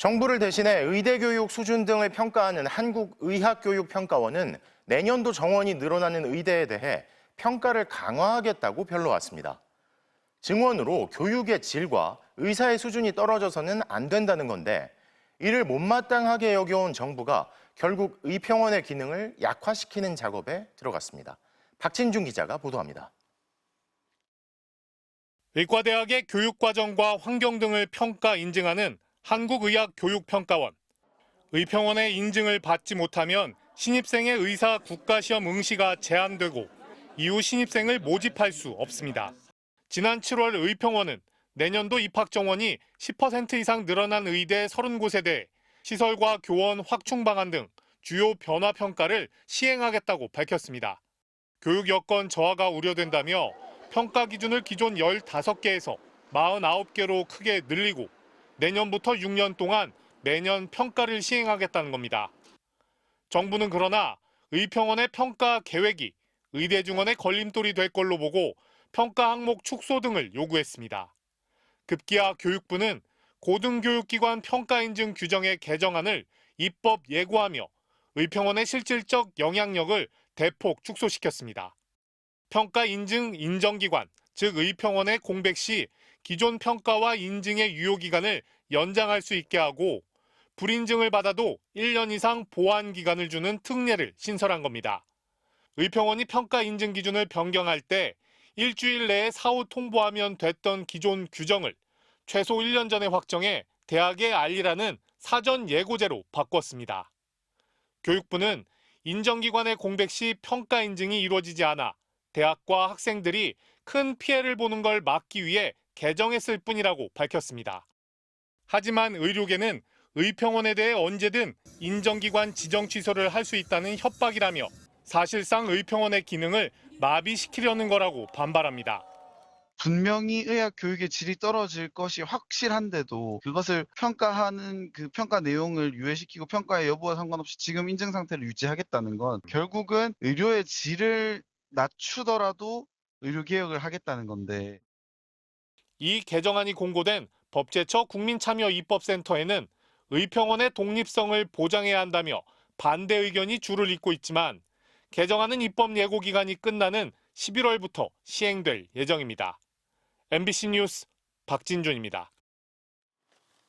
정부를 대신해 의대 교육 수준 등을 평가하는 한국의학교육평가원은 내년도 정원이 늘어나는 의대에 대해 평가를 강화하겠다고 변로왔습니다. 증원으로 교육의 질과 의사의 수준이 떨어져서는 안 된다는 건데 이를 못마땅하게 여겨온 정부가 결국 의평원의 기능을 약화시키는 작업에 들어갔습니다. 박진중 기자가 보도합니다. 의과대학의 교육과정과 환경 등을 평가 인증하는 한국의학교육평가원. 의평원의 인증을 받지 못하면 신입생의 의사 국가시험 응시가 제한되고 이후 신입생을 모집할 수 없습니다. 지난 7월 의평원은 내년도 입학 정원이 10% 이상 늘어난 의대 30곳에 대해 시설과 교원 확충 방안 등 주요 변화 평가를 시행하겠다고 밝혔습니다. 교육 여건 저하가 우려된다며 평가 기준을 기존 15개에서 49개로 크게 늘리고 내년부터 6년 동안 매년 평가를 시행하겠다는 겁니다. 정부는 그러나 의평원의 평가 계획이 의대 증원의 걸림돌이 될 걸로 보고 평가 항목 축소 등을 요구했습니다. 급기야 교육부는 고등교육기관 평가 인증 규정의 개정안을 입법 예고하며 의평원의 실질적 영향력을 대폭 축소시켰습니다. 평가 인증 인정기관, 즉 의평원의 공백 시 기존 평가와 인증의 유효 기간을 연장할 수 있게 하고 불인증을 받아도 1년 이상 보완 기간을 주는 특례를 신설한 겁니다. 의평원이 평가 인증 기준을 변경할 때 일주일 내에 사후 통보하면 됐던 기존 규정을 최소 1년 전에 확정해 대학에 알리라는 사전 예고제로 바꿨습니다. 교육부는 인정기관의 공백 시 평가 인증이 이루어지지 않아 대학과 학생들이 큰 피해를 보는 걸 막기 위해 개정했을 뿐이라고 밝혔습니다. 하지만 의료계는 의평원에 대해 언제든 인정기관 지정 취소를 할 수 있다는 협박이라며 사실상 의평원의 기능을 마비시키려는 거라고 반발합니다. 분명히 의학 교육의 질이 떨어질 것이 확실한데도 그것을 평가하는 그 평가 내용을 유예시키고 평가의 여부와 상관없이 지금 인증 상태를 유지하겠다는 건 결국은 의료의 질을 낮추더라도 의료 개혁을 하겠다는 건데 이 개정안이 공고된 법제처 국민참여입법센터에는 의평원의 독립성을 보장해야 한다며 반대 의견이 줄을 잇고 있지만 개정안은 입법 예고 기간이 끝나는 11월부터 시행될 예정입니다. MBC 뉴스 박진준입니다.